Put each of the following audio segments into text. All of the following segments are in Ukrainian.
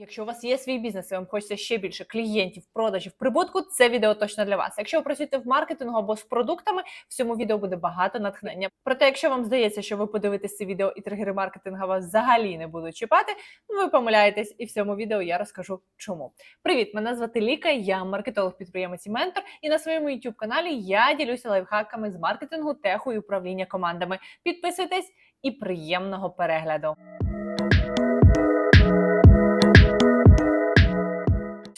Якщо у вас є свій бізнес і вам хочеться ще більше клієнтів, продажів, прибутку, це відео точно для вас. Якщо ви працюєте в маркетингу або з продуктами, в цьому відео буде багато натхнення. Проте, якщо вам здається, що ви подивитесь це відео і тригери маркетинга вас взагалі не будуть чіпати, ви помиляєтесь, і в цьому відео я розкажу чому. Привіт, мене звати Ліка, я маркетолог, підприємець і ментор. І на своєму youtube каналі я ділюся лайфхаками з маркетингу, теху і управління командами. Підписуйтесь і приємного перегляду.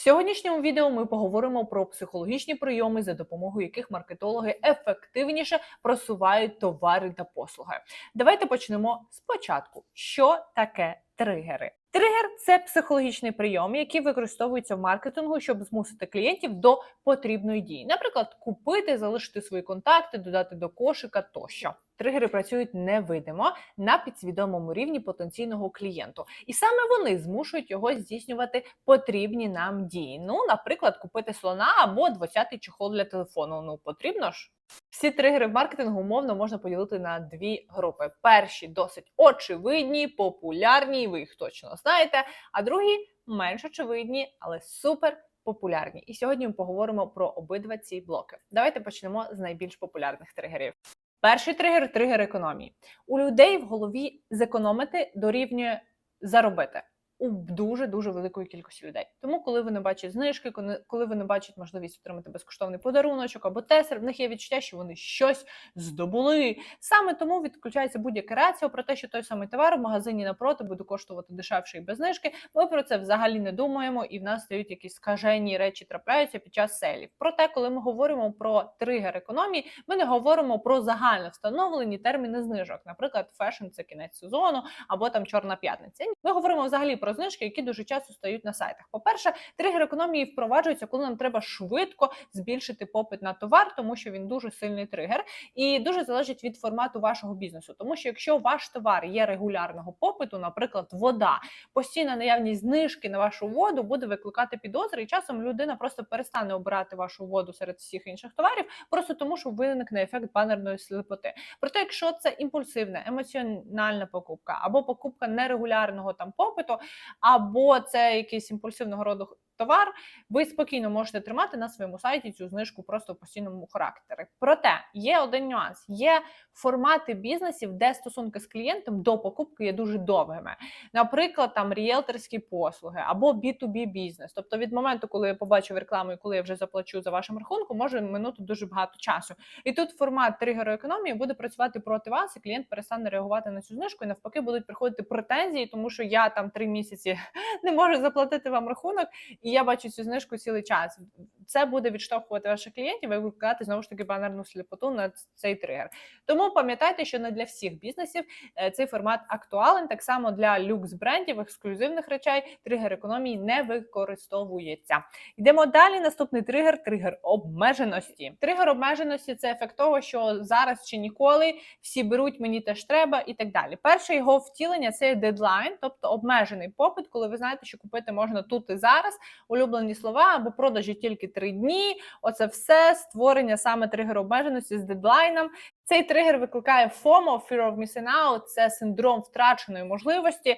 Сьогоднішньому відео ми поговоримо про психологічні прийоми, за допомогою яких маркетологи ефективніше просувають товари та послуги. Давайте почнемо спочатку. Що таке тригери? Тригер це психологічний прийом, який використовується в маркетингу, щоб змусити клієнтів до потрібної дії. Наприклад, купити, залишити свої контакти, додати до кошика тощо. Тригери працюють невидимо на підсвідомому рівні потенційного клієнту, і саме вони змушують його здійснювати потрібні нам дії. Ну, наприклад, купити слона або 20-й чохол для телефону. Ну потрібно ж. Всі тригери в маркетингу умовно можна поділити на дві групи: перші досить очевидні, популярні, ви їх точно знаєте. А другі менш очевидні, але супер популярні. І сьогодні ми поговоримо про обидва ці блоки. Давайте почнемо з найбільш популярних тригерів. Перший тригер тригер економії. У людей в голові зекономити дорівнює заробити. У дуже дуже великої кількості людей. Тому, коли вони бачать знижки, коли- вони бачать можливість отримати безкоштовний подаруночок або тесер, в них є відчуття, що вони щось здобули. Саме тому відключається будь-яка рація про те, що той самий товар в магазині напроти буде коштувати дешевше і без знижки. Ми про це взагалі не думаємо, і в нас стають якісь скажені речі трапляються під час селів. Проте, коли ми говоримо про тригер економії, ми не говоримо про загально встановлені терміни знижок. Наприклад, фешн це кінець сезону або там чорна п'ятниця. Ми говоримо взагалі про знижки, які дуже часто стають на сайтах. По-перше, тригер економії впроваджується, коли нам треба швидко збільшити попит на товар, тому що він дуже сильний тригер, і дуже залежить від формату вашого бізнесу. Тому що якщо ваш товар є регулярного попиту, наприклад, вода, постійна наявність знижки на вашу воду буде викликати підозри, і часом людина просто перестане обирати вашу воду серед всіх інших товарів, просто тому, що виникне ефект банерної сліпоти. Проте, якщо це імпульсивна, емоціональна покупка або покупка нерегулярного там попиту, або це якийсь імпульсивного роду товар, ви спокійно можете тримати на своєму сайті цю знижку просто в постійному характері. Проте є один нюанс: є формати бізнесів, де стосунки з клієнтом до покупки є дуже довгими. Наприклад, там ріелторські послуги або B2B бізнес. Тобто, від моменту, коли я побачив рекламу і коли я вже заплачу за вашим рахунком, може минути дуже багато часу. І тут формат тригеру економії буде працювати проти вас, і клієнт перестане реагувати на цю знижку, і навпаки будуть приходити претензії, тому що я там три місяці не можу заплатити вам рахунок, і я бачу цю знижку цілий час. Це буде відштовхувати ваших клієнтів і викликати знову ж таки банерну сліпоту на цей тригер. Тому пам'ятайте, що не для всіх бізнесів е, цей формат актуален. Так само для люкс брендів, ексклюзивних речей, тригер економії не використовується. Йдемо далі. Наступний тригер тригер обмеженості. Тригер обмеженості це ефект того, що зараз чи ніколи всі беруть, мені теж треба, і так далі. Перше його втілення це дедлайн, тобто обмежений попит, коли ви знаєте, що купити можна тут і зараз. Улюблені слова або продажі тільки три дні. Оце все створення саме тригеру обмеженості з дедлайном. Цей тригер викликає FOMO, Fear of Missing Out, це синдром втраченої можливості.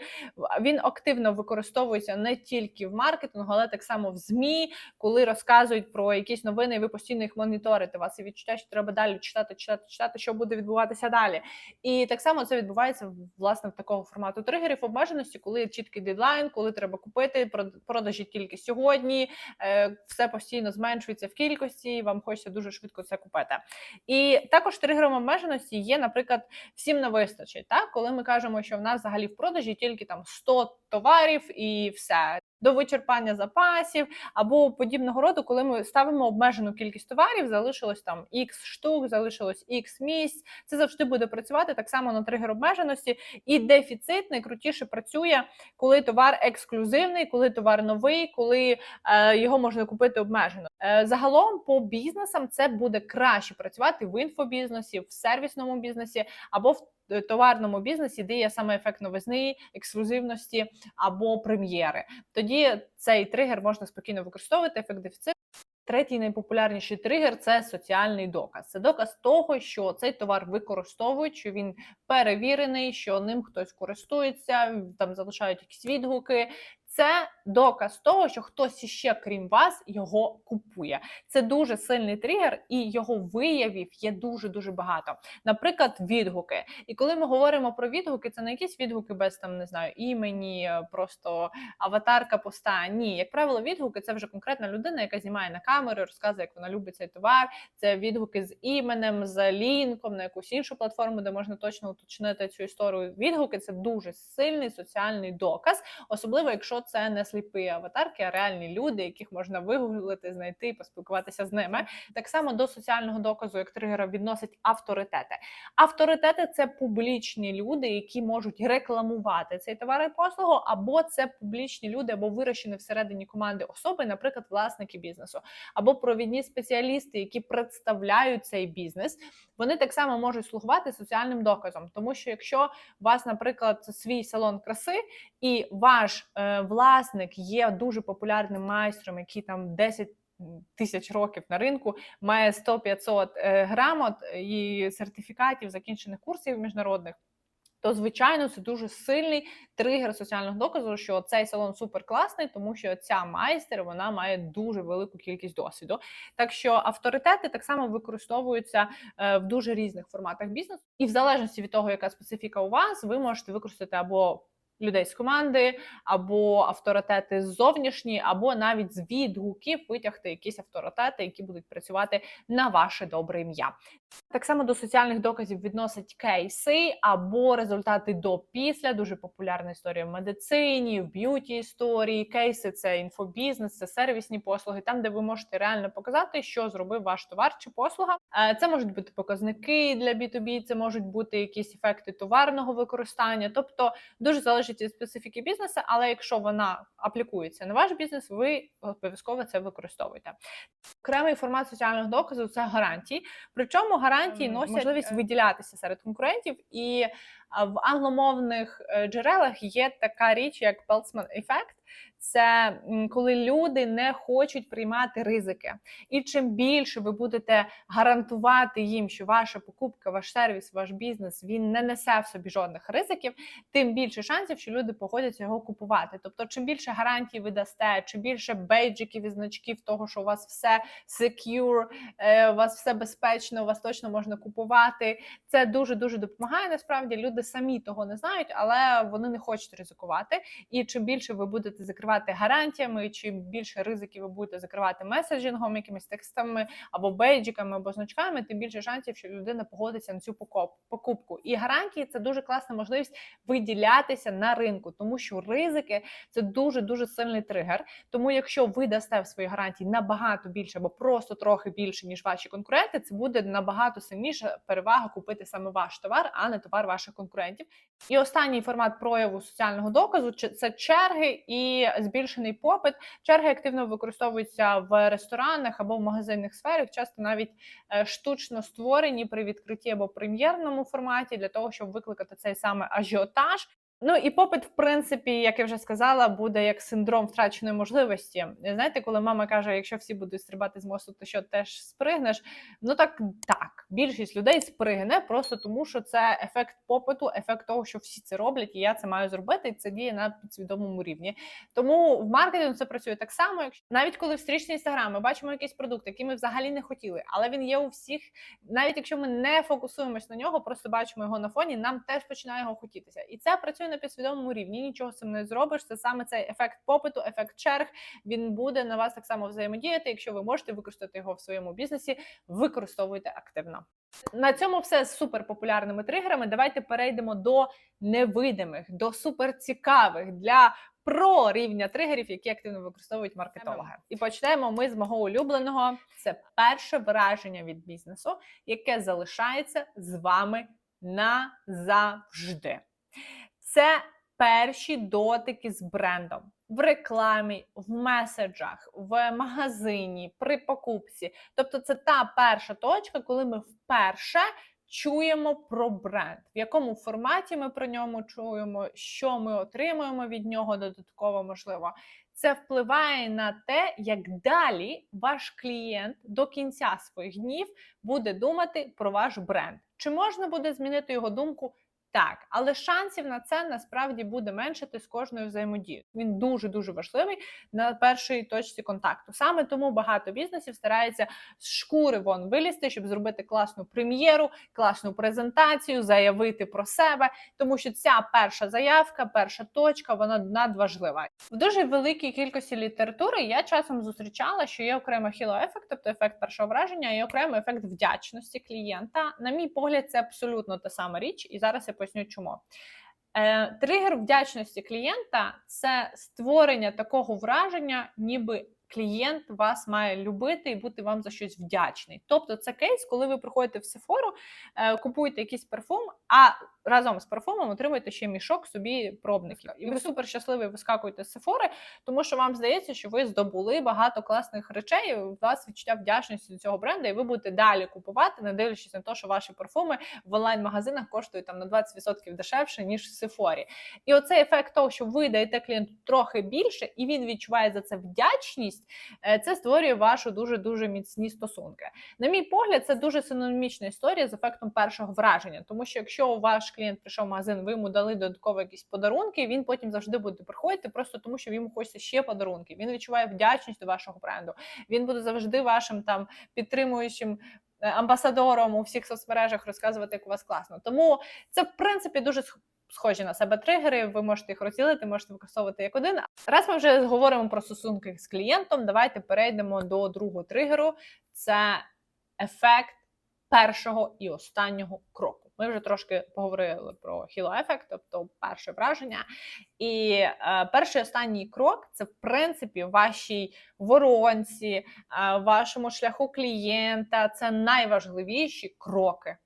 Він активно використовується не тільки в маркетингу, але так само в ЗМІ, коли розказують про якісь новини, і ви постійно їх моніторите. Вас є відчуття, що треба далі читати, читати, читати, що буде відбуватися далі. І так само це відбувається власне в такого формату тригерів обмеженості, коли чіткий дедлайн, коли треба купити продажі тільки сьогодні. е, Все постійно зменшується в кількості. Вам хочеться дуже швидко це купити. І також тригером обмеженості є, наприклад, всім не вистачить. Так, коли ми кажемо, що в нас взагалі в продажі тільки там 100 товарів і все. До вичерпання запасів або подібного роду, коли ми ставимо обмежену кількість товарів, залишилось там X штук, залишилось X місць. Це завжди буде працювати так само на тригер обмеженості. І дефіцит найкрутіше працює, коли товар ексклюзивний, коли товар новий, коли е, його можна купити обмежено. Е, загалом по бізнесам це буде краще працювати в інфобізнесі, в сервісному бізнесі або в товарному бізнесі, де є саме ефект новизни, ексклюзивності або прем'єри. Тоді цей тригер можна спокійно використовувати, ефект дефіциту. Третій найпопулярніший тригер це соціальний доказ. Це доказ того, що цей товар використовують, що він перевірений, що ним хтось користується, там залишають якісь відгуки. Це доказ того, що хтось іще, крім вас, його купує. Це дуже сильний тригер, і його виявів є дуже дуже багато. Наприклад, відгуки. І коли ми говоримо про відгуки, це не якісь відгуки без там не знаю імені, е, просто аватарка поста. Ні, як правило, відгуки це вже конкретна людина, яка знімає на камеру, розказує, як вона любить цей товар. Це відгуки з іменем, з лінком на якусь іншу платформу, де можна точно уточнити цю історію. Відгуки це дуже сильний соціальний доказ, особливо якщо це не сліпі аватарки, а реальні люди, яких можна вигуглити, знайти, поспілкуватися з ними. Так само до соціального доказу, як тригера, відносять авторитети. Авторитети це публічні люди, які можуть рекламувати цей товар і послугу, або це публічні люди, або вирощені всередині команди особи, наприклад, власники бізнесу, або провідні спеціалісти, які представляють цей бізнес. Вони так само можуть слугувати соціальним доказом, тому що якщо у вас, наприклад, свій салон краси, і ваш е, власник є дуже популярним майстром, який там 10 Тисяч років на ринку має 100-500 е, грамот і сертифікатів закінчених курсів міжнародних. То, звичайно, це дуже сильний тригер соціального доказу, що цей салон супер класний, тому що ця майстер вона має дуже велику кількість досвіду. Так що авторитети так само використовуються е, в дуже різних форматах бізнесу, і в залежності від того, яка специфіка у вас, ви можете використати або людей з команди, або авторитети зовнішні, або навіть з відгуків витягти якісь авторитети, які будуть працювати на ваше добре ім'я. Так само до соціальних доказів відносять кейси або результати до після. Дуже популярна історія в медицині, в б'юті історії. Кейси це інфобізнес, це сервісні послуги, там, де ви можете реально показати, що зробив ваш товар чи послуга. Е, Це можуть бути показники для B2B, це можуть бути якісь ефекти товарного використання, тобто дуже залежить від специфіки бізнесу, але якщо вона аплікується на ваш бізнес, ви обов'язково це використовуєте. Окремий формат соціального доказу це гарантії. Причому гарантії носять Можливість можливість виділятися серед конкурентів, і в англомовних е, джерелах є така річ, як Peltzman ефект. Це коли люди не хочуть приймати ризики. І чим більше ви будете гарантувати їм, що ваша покупка, ваш сервіс, ваш бізнес він не несе в собі жодних ризиків, тим більше шансів, що люди погодяться його купувати. Тобто, чим більше гарантій ви дасте, чим більше бейджиків і значків того, що у вас все е, у вас все безпечно, у вас точно можна купувати. Це дуже дуже допомагає. Насправді люди самі того не знають, але вони не хочуть ризикувати. І чим більше ви будете закривати гарантіями, чим більше ризиків ви будете закривати меседжингом, якимись текстами або бейджиками, або значками, тим більше шансів, що людина погодиться на цю покупку. І гарантії це дуже класна можливість виділятися на ринку, тому що ризики це дуже дуже сильний тригер. Тому, якщо ви дасте в свої гарантії набагато більше або просто трохи більше, ніж ваші конкуренти, це буде набагато сильніша перевага купити саме ваш товар, а не товар ваших конкурентів. І останній формат прояву соціального доказу чи- це черги і збільшений попит. Черги активно використовуються в ресторанах або в магазинних сферах, часто навіть е, штучно створені при відкритті або прем'єрному форматі для того, щоб викликати цей саме ажіотаж. Ну і попит, в принципі, як я вже сказала, буде як синдром втраченої можливості. Знаєте, коли мама каже, якщо всі будуть стрибати з мосту, то що теж спригнеш? Ну так так, більшість людей спригне просто тому, що це ефект попиту, ефект того, що всі це роблять, і я це маю зробити. І це діє на підсвідомому рівні. Тому в маркетингу це працює так само, якщо навіть коли в стрічці інстаграм ми бачимо якийсь продукт, який ми взагалі не хотіли, але він є у всіх, навіть якщо ми не фокусуємось на нього, просто бачимо його на фоні, нам теж починає його хотітися. І це працює на підсвідомому рівні. Нічого з цим не зробиш. Це саме цей ефект попиту, ефект черг. Він буде на вас так само взаємодіяти. Якщо ви можете використати його в своєму бізнесі, використовуйте активно. На цьому все з суперпопулярними тригерами. Давайте перейдемо до невидимих, до суперцікавих для про рівня тригерів, які активно використовують маркетологи. І почнемо ми з мого улюбленого. Це перше враження від бізнесу, яке залишається з вами назавжди. Це перші дотики з брендом в рекламі, в меседжах, в магазині, при покупці. Тобто, це та перша точка, коли ми вперше чуємо про бренд, в якому форматі ми про ньому чуємо, що ми отримуємо від нього додатково можливо. Це впливає на те, як далі ваш клієнт до кінця своїх днів буде думати про ваш бренд. Чи можна буде змінити його думку? Так, але шансів на це насправді буде меншити з кожною взаємодією. Він дуже дуже важливий на першій точці контакту. Саме тому багато бізнесів старається з шкури вон вилізти, щоб зробити класну прем'єру, класну презентацію, заявити про себе, тому що ця перша заявка, перша точка, вона надважлива. В дуже великій кількості літератури я часом зустрічала, що є окремо хіло-ефект, тобто ефект першого враження, і окремо ефект вдячності клієнта. На мій погляд, це абсолютно та сама річ, і зараз я поясню, чому. Е, Тригер вдячності клієнта це створення такого враження, ніби клієнт вас має любити і бути вам за щось вдячний. Тобто, це кейс, коли ви приходите в Сефору, купуєте якийсь парфум, а разом з парфумом отримуєте ще мішок собі пробників. І ви супер щасливі вискакуєте з Sephora, тому що вам здається, що ви здобули багато класних речей. і У вас відчуття вдячності до цього бренду, і ви будете далі купувати, не дивлячись на те, що ваші парфуми в онлайн-магазинах коштують там на 20% дешевше ніж в Сефорі. І оцей ефект того, що ви даєте клієнту трохи більше, і він відчуває за це вдячність. е, Це створює вашу дуже дуже міцні стосунки. На мій погляд, це дуже синонімічна історія з ефектом першого враження, тому що якщо ваш клієнт прийшов в магазин, ви йому дали додатково якісь подарунки, він потім завжди буде приходити, просто тому що йому хочеться ще подарунки. Він відчуває вдячність до вашого бренду. Він буде завжди вашим там підтримуючим. е, Амбасадором у всіх соцмережах розказувати, як у вас класно. Тому це в принципі дуже схожі на себе тригери. Ви можете їх розділити, можете використовувати як один. Раз ми вже говоримо про стосунки з клієнтом, давайте перейдемо до другого тригеру. Це ефект першого і останнього кроку. Ми вже трошки поговорили про хіло-ефект, тобто перше враження. І е, перший останній крок це в принципі вашій воронці, е, вашому шляху клієнта. Це найважливіші кроки.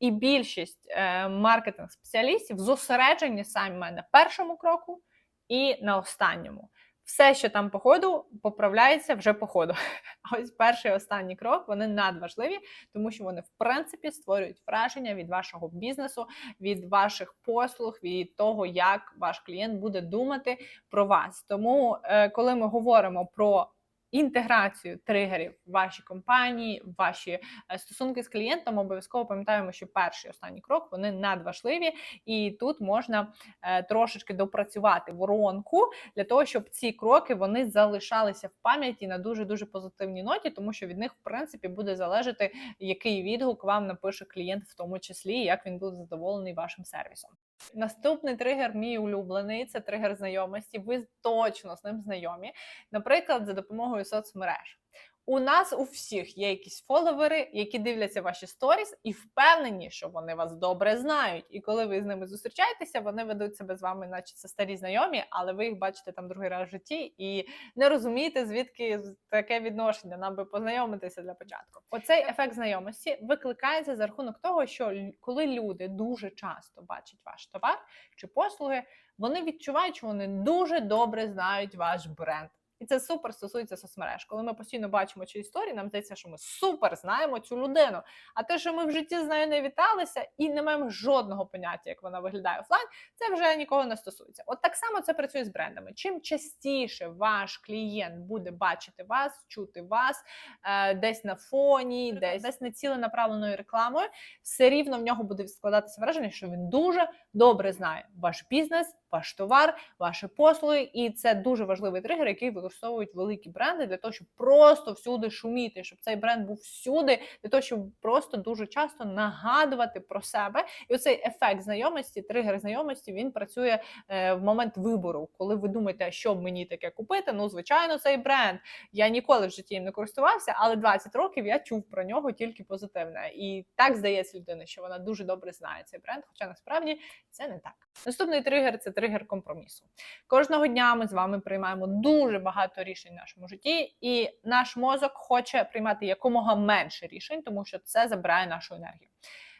І більшість е, маркетинг-спеціалістів зосереджені саме на першому кроку і на останньому. Все, що там по ходу, поправляється вже по ходу. А ось перший і останній крок вони надважливі, тому що вони в принципі створюють враження від вашого бізнесу, від ваших послуг, від того, як ваш клієнт буде думати про вас. Тому, е, коли ми говоримо про інтеграцію тригерів в вашій компанії, в ваші е, стосунки з клієнтом, обов'язково пам'ятаємо, що перший останній крок вони надважливі, і тут можна е, трошечки допрацювати воронку для того, щоб ці кроки вони залишалися в пам'яті на дуже дуже позитивній ноті, тому що від них в принципі буде залежати, який відгук вам напише клієнт, в тому числі, як він буде задоволений вашим сервісом. Наступний тригер, мій улюблений, це тригер знайомості. Ви точно з ним знайомі. Наприклад, за допомогою соцмереж. У нас у всіх є якісь фоловери, які дивляться ваші сторіс і впевнені, що вони вас добре знають. І коли ви з ними зустрічаєтеся, вони ведуть себе з вами, наче це старі знайомі, але ви їх бачите там другий раз в житті і не розумієте, звідки таке відношення. Нам би познайомитися для початку. Оцей ефект знайомості викликається за рахунок того, що коли люди дуже часто бачать ваш товар чи послуги, вони відчувають, що вони дуже добре знають ваш бренд. І це супер стосується соцмереж. Коли ми постійно бачимо цю історію, нам здається, що ми супер знаємо цю людину. А те, що ми в житті з нею не віталися і не маємо жодного поняття, як вона виглядає офлайн, це вже нікого не стосується. От так само це працює з брендами. Чим частіше ваш клієнт буде бачити вас, чути вас е, десь на фоні, десь десь націленаправленою рекламою, все рівно в нього буде складатися враження, що він дуже добре знає ваш бізнес, ваш товар, ваші послуги, і це дуже важливий тригер, який використовують великі бренди для того, щоб просто всюди шуміти, щоб цей бренд був всюди, для того, щоб просто дуже часто нагадувати про себе. І оцей ефект знайомості, тригер знайомості, він працює е, в момент вибору, коли ви думаєте, що мені таке купити. Ну, звичайно, цей бренд. Я ніколи в житті їм не користувався, але 20 років я чув про нього тільки позитивне. І так здається людина, що вона дуже добре знає цей бренд, хоча насправді це не так. Наступний тригер це тригер компромісу. Кожного дня ми з вами приймаємо дуже багато рішень в нашому житті, і наш мозок хоче приймати якомога менше рішень, тому що це забирає нашу енергію.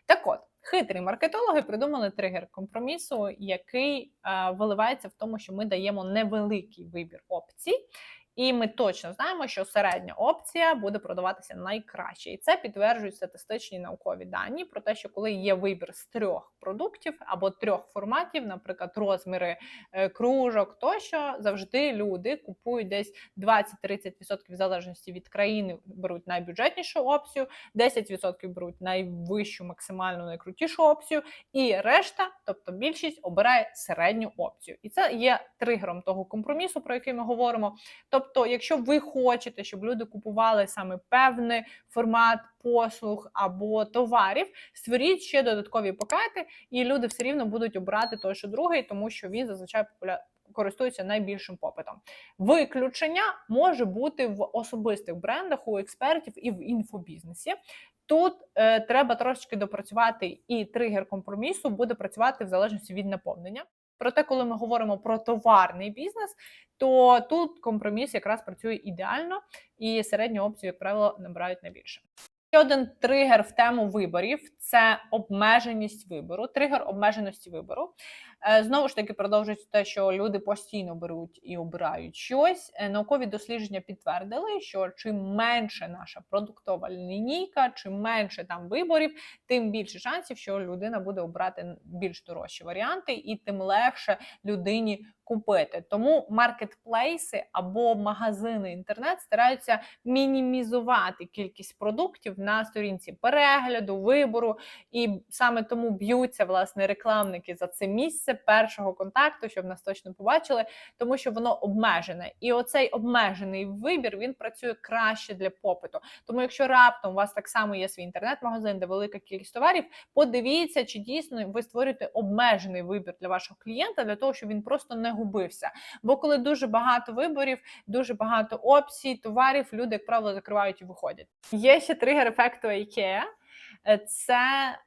Так от, хитрі маркетологи придумали тригер компромісу, який е, виливається в тому, що ми даємо невеликий вибір опцій. І ми точно знаємо, що середня опція буде продаватися найкраще, і це підтверджують статистичні наукові дані про те, що коли є вибір з трьох продуктів або трьох форматів, наприклад, розміри е, кружок, тощо завжди люди купують десь 20-30% в залежності від країни, беруть найбюджетнішу опцію, 10% беруть найвищу, максимальну, найкрутішу опцію, і решта, тобто більшість, обирає середню опцію. І це є тригером того компромісу, про який ми говоримо. Тобто, якщо ви хочете, щоб люди купували саме певний формат послуг або товарів, створіть ще додаткові пакети, і люди все рівно будуть обирати той, що другий, тому що він зазвичай популя... користується найбільшим попитом. Виключення може бути в особистих брендах у експертів і в інфобізнесі. Тут е, треба трошечки допрацювати, і тригер компромісу буде працювати в залежності від наповнення. Проте, коли ми говоримо про товарний бізнес, то тут компроміс якраз працює ідеально, і середню опцію, як правило, набирають найбільше. Ще один тригер в тему виборів це обмеженість вибору, тригер обмеженості вибору. Е, Знову ж таки, продовжується те, що люди постійно беруть і обирають щось. Е, Наукові дослідження підтвердили, що чим менше наша продуктова лінійка, чим менше там виборів, тим більше шансів, що людина буде обрати більш дорожчі варіанти, і тим легше людині купити. Тому маркетплейси або магазини інтернет стараються мінімізувати кількість продуктів на сторінці перегляду, вибору, і саме тому б'ються власне рекламники за це місце першого контакту, щоб нас точно побачили, тому що воно обмежене. І оцей обмежений вибір він працює краще для попиту. Тому, якщо раптом у вас так само є свій інтернет-магазин, де велика кількість товарів, подивіться, чи дійсно ви створюєте обмежений вибір для вашого клієнта, для того, щоб він просто не губився. Бо коли дуже багато виборів, дуже багато опцій, товарів, люди, як правило, закривають і виходять. Є ще тригер ефекту IKEA. Е, Це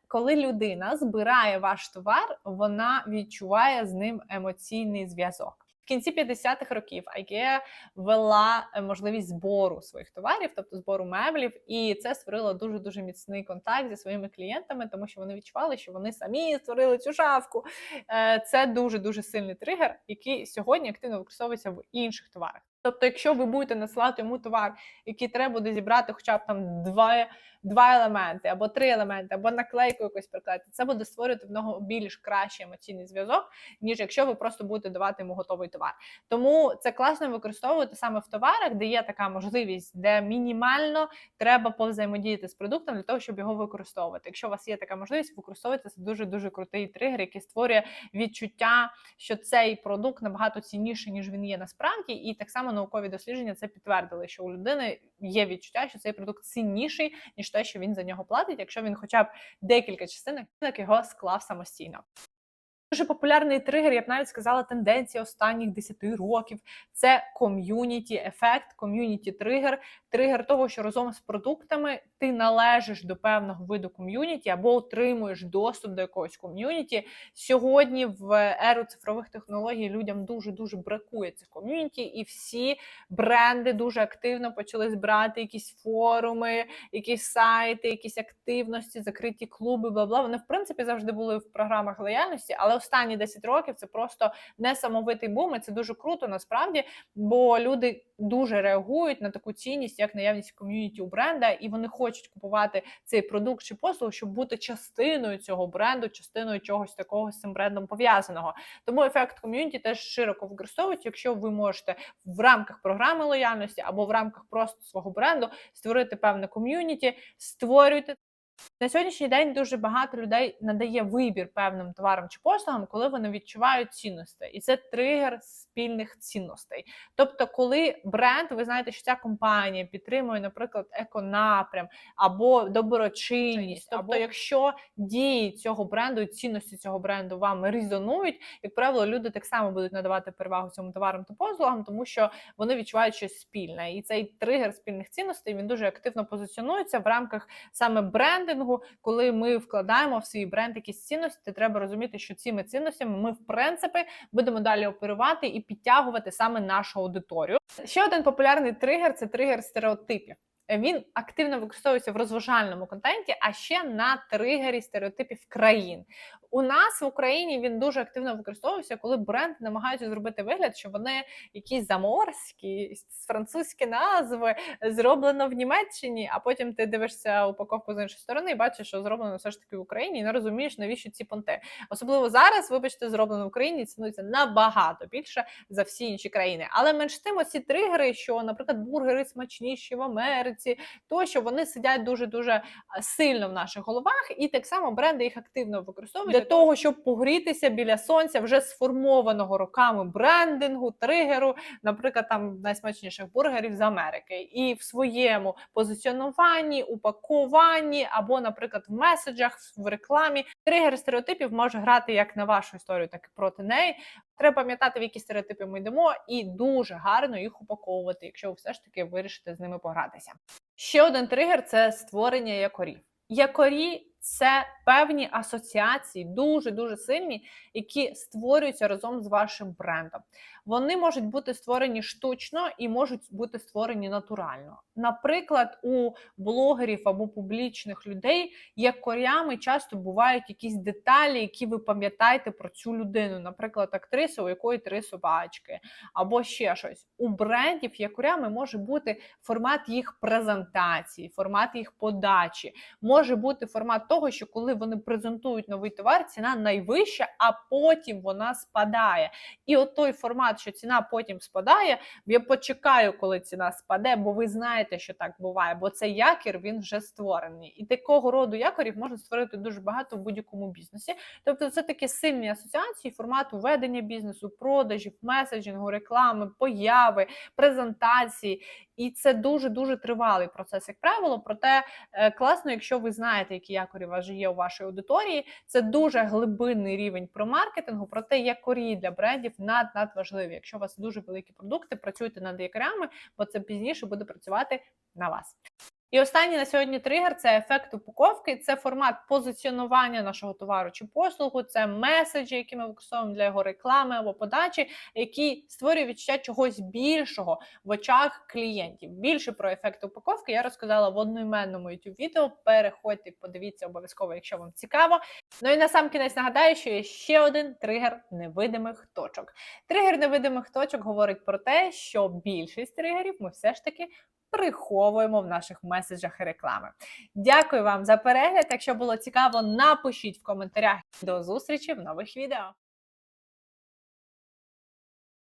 коли людина збирає ваш товар, вона відчуває з ним емоційний зв'язок. В кінці 50-х років IKEA ввела е, можливість збору своїх товарів, тобто збору меблів, і це створило дуже дуже міцний контакт зі своїми клієнтами, тому що вони відчували, що вони самі створили цю шафку. Е, Це дуже дуже сильний тригер, який сьогодні активно використовується в інших товарах. Тобто, якщо ви будете насилати йому товар, який треба буде зібрати, хоча б там два, два елементи, або три елементи, або наклейку якусь приклеїти, це буде створювати в нього більш кращий емоційний зв'язок, ніж якщо ви просто будете давати йому готовий товар. Тому це класно використовувати саме в товарах, де є така можливість, де мінімально треба повзаємодіяти з продуктом для того, щоб його використовувати. Якщо у вас є така можливість, використовуйте це дуже дуже крутий тригер, який створює відчуття, що цей продукт набагато цінніший, ніж він є насправді, і так само наукові дослідження це підтвердили, що у людини є відчуття, що цей продукт цінніший, ніж те, що він за нього платить, якщо він хоча б декілька частинок його склав самостійно. Дуже популярний тригер, я б навіть сказала, тенденція останніх 10 років. Це ком'юніті ефект, ком'юніті тригер, тригер того, що разом з продуктами ти належиш до певного виду ком'юніті або отримуєш доступ до якогось ком'юніті. Сьогодні в еру цифрових технологій людям дуже дуже бракує цих ком'юніті, і всі бренди дуже активно почали збирати якісь форуми, якісь сайти, якісь активності, закриті клуби, бла бла. Вони в принципі завжди були в програмах лояльності, але останні 10 років це просто несамовитий бум. і Це дуже круто насправді, бо люди дуже реагують на таку цінність, як наявність ком'юніті у бренда, і вони хочуть купувати цей продукт чи послугу, щоб бути частиною цього бренду, частиною чогось такого з цим брендом пов'язаного. Тому ефект ком'юніті теж широко використовують, якщо ви можете в рамках програми лояльності або в рамках просто свого бренду створити певне ком'юніті, створюйте. На сьогоднішній день дуже багато людей надає вибір певним товарам чи послугам, коли вони відчувають цінності, і це тригер спільних цінностей. Тобто, коли бренд, ви знаєте, що ця компанія підтримує, наприклад, еконапрям або доброчинність. Тобто, якщо дії цього бренду і цінності цього бренду вам резонують, як правило, люди так само будуть надавати перевагу цьому товарам та послугам, тому що вони відчувають щось спільне. І цей тригер спільних цінностей він дуже активно позиціонується в рамках саме брендингу. Коли ми вкладаємо в свій бренд якісь цінності, треба розуміти, що цими цінностями ми в принципі будемо далі оперувати і підтягувати саме нашу аудиторію. Ще один популярний тригер це тригер стереотипів. Він активно використовується в розважальному контенті, а ще на тригері стереотипів країн. У нас в Україні він дуже активно використовується, коли бренд намагаються зробити вигляд, що вони якісь заморські, французькі назви зроблено в Німеччині, а потім ти дивишся упаковку з іншої сторони і бачиш, що зроблено все ж таки в Україні, і не розумієш, навіщо ці понти. Особливо зараз, вибачте, зроблено в Україні цінується набагато більше за всі інші країни. Але менш тим, оці тригери, що, наприклад, бургери смачніші в Америці, то що вони сидять дуже дуже сильно в наших головах, і так само бренди їх активно використовують для того, щоб погрітися біля сонця вже сформованого роками брендингу, тригеру, наприклад, там найсмачніших бургерів з Америки, і в своєму позиціонуванні, упакуванні або, наприклад, в меседжах, в рекламі. Тригер стереотипів може грати як на вашу історію, так і проти неї. Треба пам'ятати, в які стереотипи ми йдемо, і дуже гарно їх упаковувати, якщо ви все ж таки вирішите з ними погратися. Ще один тригер це створення якорів. Якорі це певні асоціації, дуже дуже сильні, які створюються разом з вашим брендом. Вони можуть бути створені штучно і можуть бути створені натурально. Наприклад, у блогерів або публічних людей якорями часто бувають якісь деталі, які ви пам'ятаєте про цю людину, наприклад, актриса, у якої три собачки, або ще щось. У брендів якорями може бути формат їх презентації, формат їх подачі, може бути формат того, що коли вони презентують новий товар, ціна найвища, а потім вона спадає. І от той формат, що ціна потім спадає, я почекаю, коли ціна спаде, бо ви знаєте, що так буває, бо цей якір він вже створений. І такого роду якорів можна створити дуже багато в будь-якому бізнесі. Тобто, це такі сильні асоціації формату ведення бізнесу, продажів, меседжингу, реклами, появи, презентації. І це дуже дуже тривалий процес, як правило. Проте е, класно, якщо ви знаєте, які якорі у є у вашій аудиторії. Це дуже глибинний рівень про маркетингу, проте якорі для брендів над надважливі. Якщо у вас дуже великі продукти, працюйте над якорями, бо це пізніше буде працювати на вас. І останній на сьогодні тригер це ефект упаковки, це формат позиціонування нашого товару чи послугу, це меседжі, які ми використовуємо для його реклами або подачі, які створює відчуття чогось більшого в очах клієнтів. Більше про ефект упаковки я розказала в одноіменному youtube відео. Переходьте, подивіться обов'язково, якщо вам цікаво. Ну і на сам кінець нагадаю, що є ще один тригер невидимих точок. Тригер невидимих точок говорить про те, що більшість тригерів ми все ж таки приховуємо в наших меседжах і реклами. Дякую вам за перегляд. Якщо було цікаво, напишіть в коментарях. До зустрічі в нових відео.